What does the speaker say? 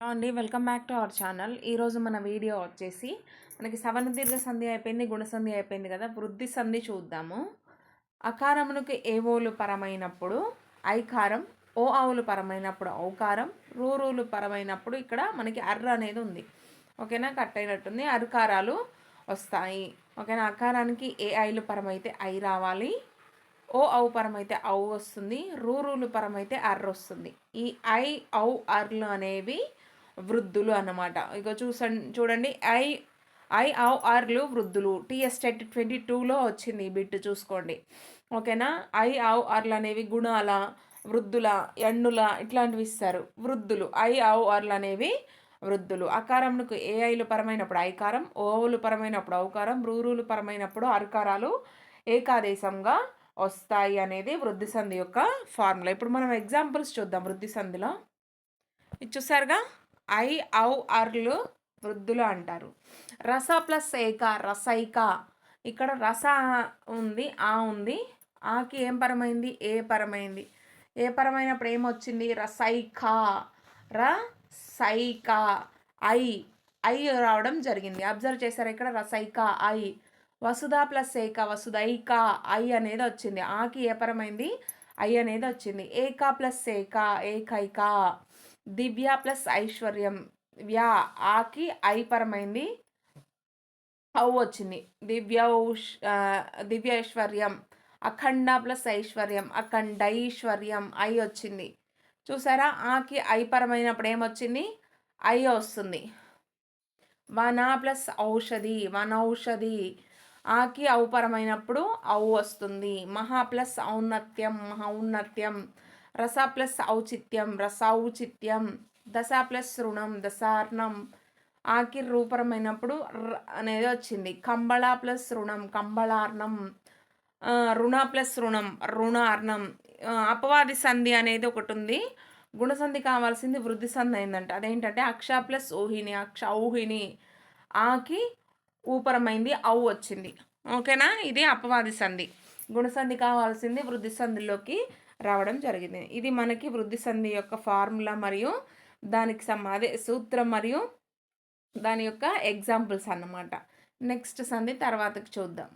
అండి welcome back to our channel ఈరోజు మన వీడియో వచ్చేసి మనకి సవన దీర్ఘ సంధి అయిపోయింది గుణసంధి అయిపోయింది కదా వృద్ధి సంధి చూద్దాము. అకారమునకు ఏవోలు పరమైనప్పుడు? ఐకారం. ఓ ఆవులు పరమైనప్పుడు ఔకారం. రూరులు పరమైనప్పుడు ఇక్కడ మనకి అర్ర అనేది ఉంది. ఓకేనా? కట్ అయినట్టుంది. అరుకారాలు వస్తాయి. ఓకేనా? అకారానికి ఏ ఐలు పరమైతే ఐ రావాలి? ఓ ఔ పరమైతే ఔ వస్తుంది. రూరులు పరమైతే అర్ర వస్తుంది. ఈ ఐ ఔ అర్లు అనేవి వృద్ధులు అన్నమాట. ఇక చూసండి చూడండి. ఐ ఐ వృద్ధులు. టీ టెట్ ట్వంటీ టూలో వచ్చింది ఈ బిట్ చూసుకోండి. ఓకేనా? ఐ అనేవి గుణాల వృద్ధుల ఎండుల ఇట్లాంటివి ఇస్తారు. వృద్ధులు. ఐ అనేవి వృద్ధులు. అకారంకు ఏఐలు పరమైనప్పుడు ఐకారం ఓవులు పరమైనప్పుడు ఔకారం రూరులు పరమైనప్పుడు అరకారాలు ఏకాదేశంగా వస్తాయి అనేది వృద్ధి సంధి యొక్క ఫార్ములా. ఇప్పుడు మనం ఎగ్జాంపుల్స్ చూద్దాం వృద్ధి సంధిలో. ఇది చూసారుగా? ఐ ఔ అర్లు వృద్ధులు అంటారు. రస ప్లస్ ఏక రసైక. ఇక్కడ రస ఉంది ఆ ఉంది. ఆకి ఏం పరమైంది? ఏ పరమైంది? ఏ పరమైనప్పుడు ఏమొచ్చింది? రసైక. రసైక. ఐ ఐ రావడం జరిగింది. అబ్జర్వ్ చేశారు ఇక్కడ? రసైక ఐ. వసుధ ప్లస్ ఏక వసుధైక ఐ అనేది వచ్చింది. ఆకి ఏ పరమైంది? ఐ అనేది వచ్చింది. ఏక ప్లస్ ఏక ఏకైక. దివ్య ప్లస్ ఐశ్వర్యం. వ్యా ఆకి ఐపరమైంది అవు వచ్చింది. దివ్య దివ్య ఐశ్వర్యం. అఖండ ప్లస్ ఐశ్వర్యం. అఖండైశ్వర్యం ఐ వచ్చింది. చూసారా? ఆకి ఐపరమైనప్పుడు ఏమొచ్చింది ఐ వస్తుంది. వన ప్లస్ ఔషధి. వనౌషధి ఆకి ఔపరమైనప్పుడు ఔ వస్తుంది. మహా ప్లస్ ఔన్నత్యం. మహౌన్నత్యం రస ప్లస్ ఔచిత్యం రసౌచిత్యం దశ ప్లస్ రుణం దశార్ణం ఆకి రూపరమైనప్పుడు అనేది వచ్చింది. కంబళ ప్లస్ రుణం కంబళార్ణం రుణ ప్లస్ రుణం రుణార్ణం అపవాది సంధి అనేది ఒకటి ఉంది గుణసంధి కావాల్సింది వృద్ధి సంధి అయిందంట. అదేంటంటే అక్ష ప్లస్ ఊహిని అక్ష ఊహిని ఆకి ఊపరమైంది అవు వచ్చింది. ఓకేనా? ఇది అపవాది సంధి. గుణసంధి కావాల్సింది వృద్ధి సంధిలోకి రావడం జరిగింది. ఇది మనకి వృద్ధి సంధి యొక్క ఫార్ములా మరియు దానికి సమ అదే సూత్రం మరియు దాని యొక్క ఎగ్జాంపుల్స్ అన్నమాట. నెక్స్ట్ సంధి తర్వాతకి చూద్దాం.